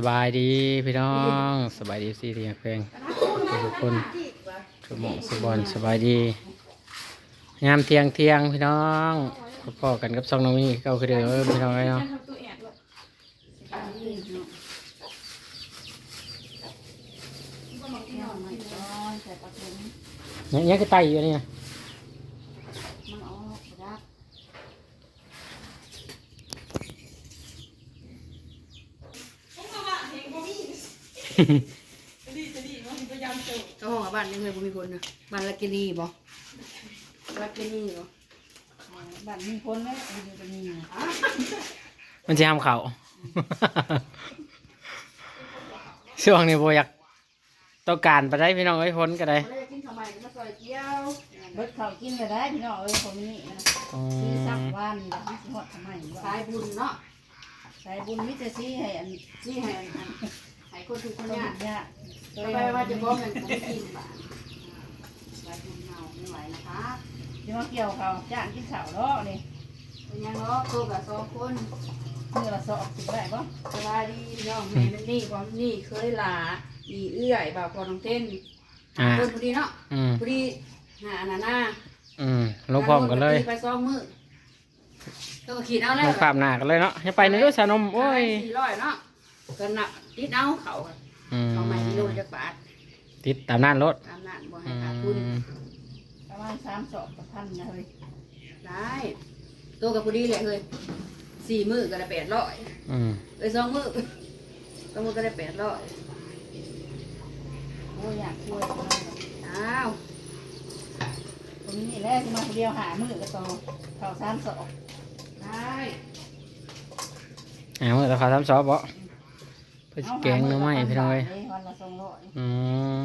สบายดีพี่น้องสบายดีสิเรียงเพลงทุกคนทุกหมองสุบอลสบายดีงามเทียงเทียงพี่น้องพอกันกับซองน้องนี่เก้าคือเดิมเออพี่น้องไอ้เนาะเนี่ยเนี่ยคือไตอยู่นี่นะ เจ้าของบ้านยังเคยบ่มีคนนะบ้านละกินีบ่ละกินีบ่บ้านมีคนไหมเออจะมีนะมันจะทำเขาช่วงนี้โบอยากต้องการไปได้พี่น้องไอ้ยพ้นก็ได้บ่ได้กินข้าวใหม่ก็มาซอยเจียวเบิดเขาวกินไปได้พี่น้องเอ้ยคนนี้นะอืซื้อสักมวันแบบนี้สิฮอดทำไมวะสายบุญเนาะใส่บุญมิตรซีให้อันนี่ให้อัน ให้คนทุกคคนนเนี่ยยากต่อไปว่าจะบอกกันบ่กินบ่สายบุญเฮาไม่ไหวนะคะที่มาเกี่ยวเขาวจ้างกินข้าวเนาะนี่เป็นยังเนาะโตกับสองคนเมื่อละสอบสิบได้ปะสบายดีน้องแม่มันนี่ความนี่เคยหลาอีเอื้อยบ่าวพอน้องเต้นอ่าคนพอดีเนาะอืมพอดีหาอันนั้นน่ะอืมลงพร้อมกันเลยไปสองมื้อก็ขีดเอาแล้ลวงภาพหน้ากันเลยเนาะให้ไปเนื้อสานมโอ้ยสี่ร้อยเนาะ ก็นับติดเอาเขาอืมเขาใหม่กิโลจักบาทติดตามนั่นรถตามนั้นบ่ให้อืขาดทุนมประมาณสามสอบกับพันนะเฮ้ยได้ตัวกับพอดีเลยเฮ้ยสี่มื้อก็ได้แปดร้อยอืมเอ้ยสองมื้อสองมื้อก็ได้แปดร้อยโอ้ยอยากช่วยคนนั้นอ้าวคนนี้แหละที่มาคนเดียวหามือก็ต่อเขาสามสอบได้เอาแต่ขอทำซอฟบ่ เพื่อสิแกงหรือไม่พี่น้องเอ้ยวันละสองร้อยอืม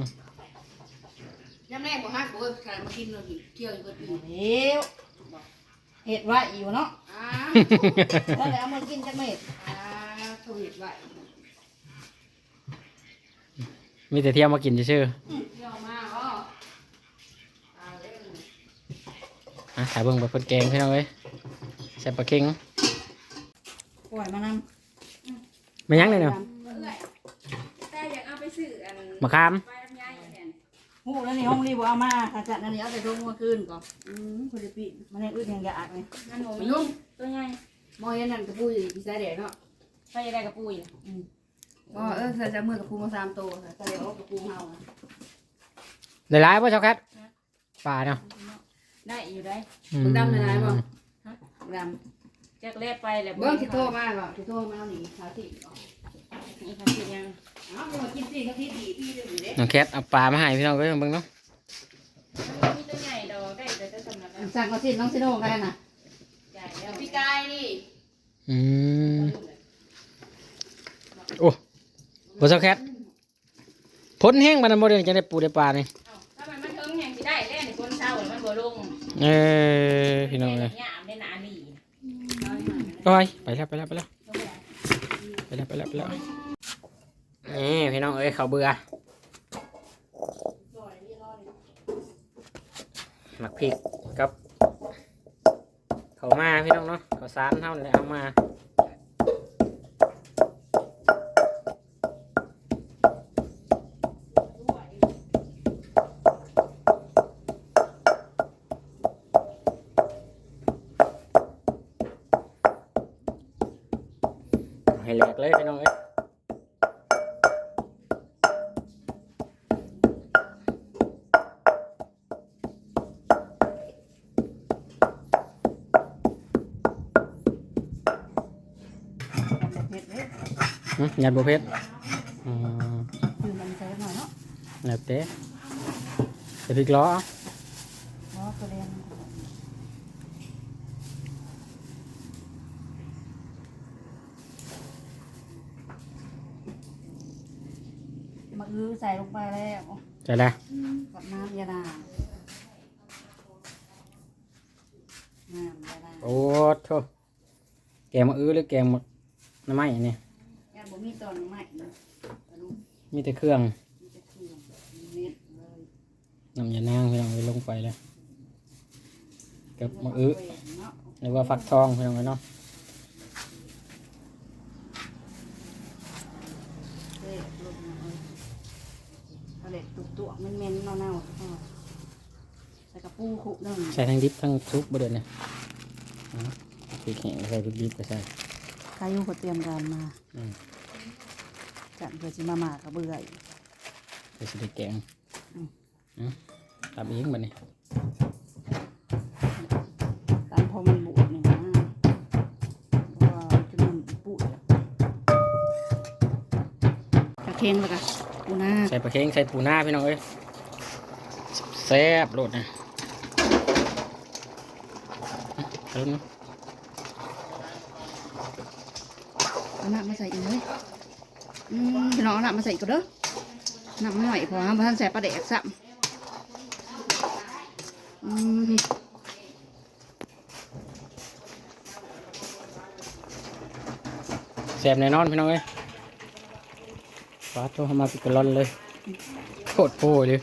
ยามแรกบ่ฮักบ่เอ้ยขนาดมากินเลยเที่ยวอยู่เบิดปีเดี๋ยวเห็ดไว้อยู่เนาะอ้าแล้วเดี๋ยวเอามากินจักเม็ดอ้าวโควิดไว้มีแต่เที่ยวมากินชื่อเที่ยวมาอ๋อเอาเล่นๆอะถ่ายเบิ่งแบบเพิ่นแกงพี่น้องเอ้ยใส่ปลาเค็งปล่อยมานไม่ยั้งเลยเนาะ แต่อยากเอาไปซื้ออัน มะขามไปลำไยแทนำหูแล้วนี่ห้องรีบเอามาถ้าจัดนั่นนี่เอาแต่ทุ่งเมื่อคืนก่อนอืมคนละปีมันยังอึดยังอยากเลยงั้นหนูมีนุ่มตัวใหญ่มอยันนั่นกระปุยอีสานแดดเนาะไปได้กับปุ้ยอืมอ๋อเออใส่จะมือกับปูมาสามตัวใส่เอากับปูเฮาอะหลายๆป่ะช็อกแคทปลาเนาะได้อยู่ได้อืมมึงดำหลายๆบ่ดแจ็คเล็บไปแหละำเบิ้งที่โทรมาบ่ที่โทรมาเอาหนีขาที่ นี่ค่ะที่ยังอ้าวมากินสิเขาที่ดีพี่เดี๋ยวนี้เด้น้องแคทเอาปลามาให้พี่น้องเอ้ยเบิ่งเนาะมีตัวใหญ่ดอกได้แต่จะสำนักสั่งเขาสิน้องซิโน่กันน่ะใหญ่แล้วพี่กายนี่อืมโอ้บ่ช็อกแคทพ้นแห้งมันบ่ได้จะได้ปูได้ปลานี่ถ้ามันมันเทิงแห่งที่ได้แล่นคนเศร้ามันบ่ลงเออพี่น้องเอ้ยเนี่ยได้หนาหลีโอ้ยไปแล้วไปแล้วไปแล้วไป แล้วไปแล้วไปแล้วนี่พี่น้องเอ้ยเขาเบื่อหมักพริกกับ เขามาพี่น้องเนาะเขาวสารเท่านั้นเอามา ให้แหลกเลยพี่น้องเอ้ยหึยัดบุเพชรอืมคือมันใส่หน่อยเนาะแล้วเต้ใส่พริกล้อเอา เพราะตัวเรียนมาอื้อ ใส่ลงไปแล้วใส่แล้วกับน้ำยาดาน้ำยาดาโอ้โถแกงมะอื้อหรือแกงมะน้ำไม้เนี่ยยาบ่มีตอนใหม่นะกระดูกมีแต่เครื่องมีแต่เครื่องเม็ดเลยน้ำยานางพี่น้องเอาลงไปแล้วกับมะอื้อเนาะหรือว่าฟักทองพี่น้องเอ้ยเนาะ เล็ดตุกตัวเม็นๆเน่าๆอ่าใส่กระปูขุหนึ่งใส่ทั้งดิบทั้งซุปบ่เดือนเนี่ยอ๋อพริกแห้งใส่พริกดิบก็ใส่ใครอยู่ก็เตรียมการมาอืมจัดเพื่อจิมาหมากระเบื่ออีกใส่สไดแกงอืมอืมตามเองบัดนี้ตามพอมันบูดนี่นะว่าจะมันปุดกระเทียมแล้วก็ ปูนาใส่ปลาเค็งใส่ปูหน้าพี่น้องเอ้ยแซ่บโลดนะเอาลูกนะเอาน้ำมาใส่อีกเลยอืมพี่น้องเอาน้ำมาใส่อีกก็เด้อน้ำไม่ไหวพอฮะเพราะท่านใส่ปลาแดกซ้ำอืมแซ่บแน่นอนพี่น้องเอ้ย ฟ้าโตเข้ามาปิดกระลอนเลยโคตรโป้เลย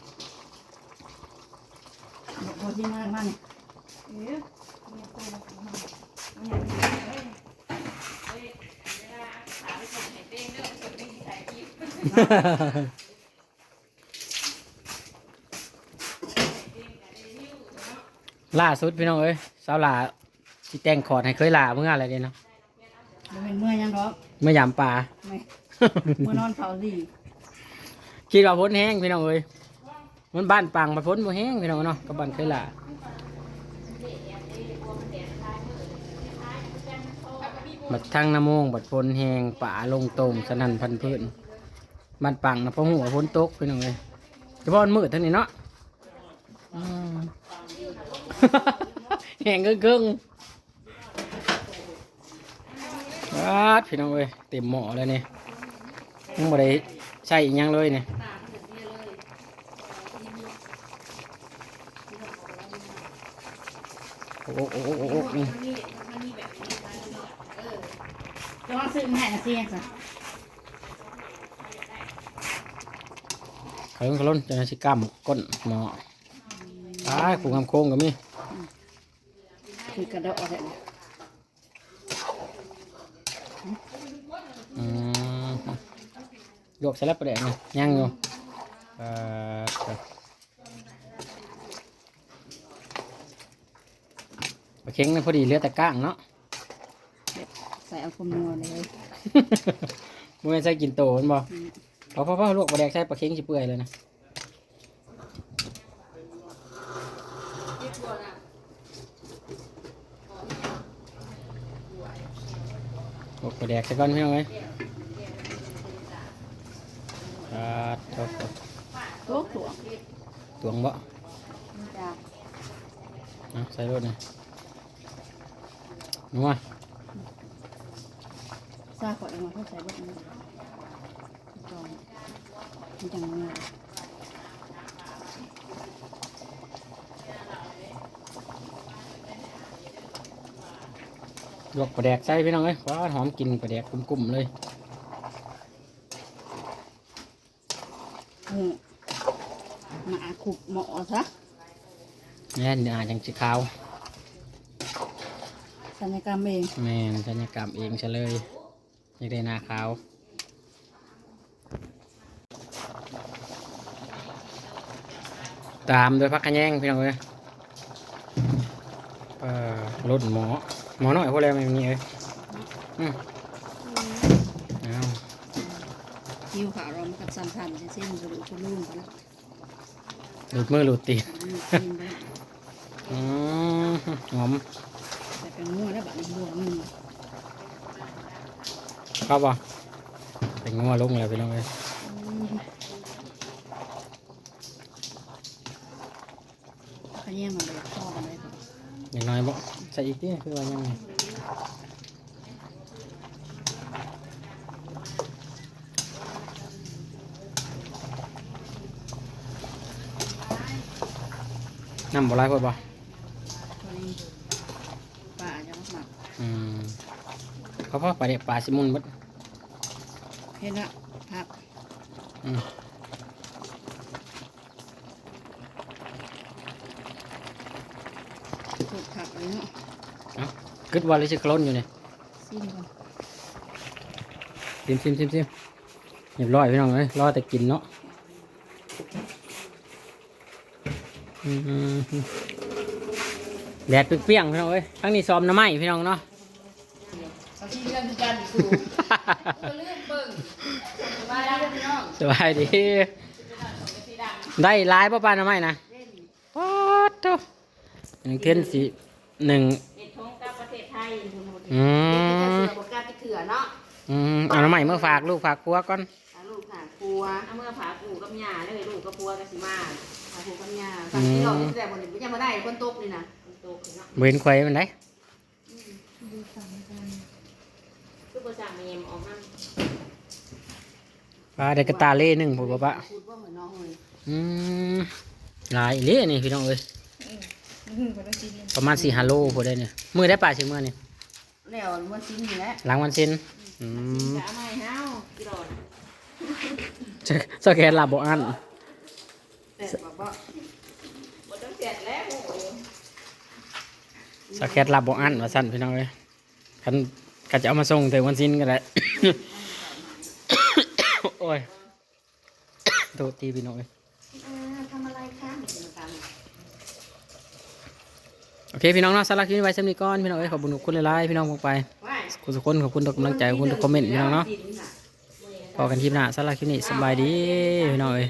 พอที่มากมากเนี่ยล่าสุดพี่น้องเอ้ยสาวหลาที่แต่งขอดให้เคยลาเมื่ออะไรเดียเนาะบ่เป็นเมื่อยังหรอกเมื่อยามป่าไม่ เมื่อนอนเฝ้าดีคิดว่าพ้นแห้งพี่น้องเอ้ยมันบ้านปังมาพ้นบ่แห้งพี่น้องเนาะกับบ้านเคยลาบัดทั้งน้ำโมงบัดพ้นแห้งป่าลงโตมสนั่นพันพื้นบ้านปังนะพอหัวพ้นตกพี่น้องเอ้ยเฉพาะมันมืดเท่านี้เนาะอืมแห้งเกิ้งๆว้าดพี่น้องเอ้ยเต็มหม้อเลยเนี่ย ยังบ่ได้ใส่อีกหยังเลยเนี่ยโอ้โหโอ้โหโอ้โหนี่จะมาซื้อมาให้นะเสียงซะเขาเขาล้นจะสิกล้ามก้นหมอตายผูกคำโค้งก็มีคือกระโดดอะไรเนี่ยอืม ยกใส่แล้วประเดี๋ยวนี่ย่างอยู่เอ่อครับปลาเค็งนี่พอดีเหลือแต่ก้างเนาะ ใส่เอาคุมนัวเลยบ่แม่นใส่กินโตมันบ่พอพอพอลวกปลาแดกใส่ปลาเค็งสิเปื่อยเลยนะลวกปลาแดกใส่ก่อนพี่น้องเอ้ย อ่าโถ่ตัวตัวตวงบ่จ้าเอาใส่รถนี่นัวซาขอดออกมาเขาใส่เบดนี้จองมันจังเงยลวกปลาแดกใส่พี่น้องเอ้ยว้าหอมกินปลาแดกกุ้มๆเลย อืมหมาขุบหมอซะ แน่นอ่าจังสิขาวสัญญกรรมเองแม่นสัญญกรรมเองซะเลยอยากได้หน้าขาวตามโดยพักขะแยงพี่น้องเอ้ยเอ่อรถหมอ หมอน้อยพวกแล้วไม่มีเอ้ยอืมเอาคิวขาวเรามันกับสันทันเส้นกระดูกกระลุ่มไปแล้วหลุดมือหลุดตีน อืมกินไปแล้วอืมหอมแต่เป็นงัวแล้วบัดนี้บวกหนึ่งเข้าป่ะเป็นงัวลงแล้วพี่น้องเอ้ยอืมขยี้มันเลยพ่อมันเลยอย่างน้อยบ่ใส่อีกทีคือว่ายังไงน้ำบ่ไรพอดบ่ ตัวนี้ป่าจะมาหมัก อืมเขา พ่อปลาเด็กปลาซิมุนเบดเห็นละผักอืมถูกผักเลยเนาะเอากึดว่าเลยสิโคลนอยู่เนี่ยซิมก่อนซิมซิมซิมซิมเรียบร้อยพี่น้องเอ้ยรอแต่กินเนาะอืมแดดเปรี้ยงๆพี่น้องเอ้ยทั้งนี้ซ้อมหน้ำไม้พี่น้องเนาะ บางทีเรื่องคือการสูงก็เรื่องเบิ่งสบายดีพี่น้องสบายดี ได้หลายป่ะปานหน้ำไม้นะเล่นป๊อดโตหนึ่งเทียนสีหนึ่งเห็ดทงกับประเทศไทยอืเด็กมจะเสือบกล้าไปเถื่อเนาะอืมเอาหน้ำไม้เมื่อฝากลูกฝากปัวก่อนเอาลูกหาครัวเอาเมื่อผาปู่กับย่าเลยลูกกับพัวกับสิมาผาปู่กับย่าตอนที่เราจะแต่บนนี้ยังมาได้บนโต๊ะนี่นะบนโต๊ะเนาะเว้นควายมันได้ คือภาษาเมมออกนั่นปลาได้กระตาเล่หนึ่งผมบอกปะพูดว่าเหมือนน้องเลยอืมหลายเล่นี่พี่น้องเอ้ยประมาณสี่ฮัลโลพอได้เนี่ยมือได้ป่าชิมือนี่แล้วมันชิ้นนี่แหละหลังวันเซนอืมจะเอาไม่เฮากี่ดอกสแกนลาบอันแต่บอกว่าบนต้องเสร็จแล้วโอ้ยสแกนลาบอันว่าสั้นพี่น้องเอ้ยกัน ก็จะเอามาส่งถึงวันซินก็ได้ โอ้ยโทษทีพี่น้องเอ้ยทำอะไรคะโอเคพี่น้องเนาะสำหรับคลิปนี้ไว้สำหรับนี้ก่อนพี่น้องเอ้ยขอบคุณทุกคนหลายๆพี่น้องลงไปว่าขอบคุณทุกคนขอบคุณทุกกำลังใจขอบคุณทุกคอมเมนต์พี่น้องเนาะพอกันคลิปหน้าสำหรับคลิปนี้สบายดีพี่น้องเอ้ย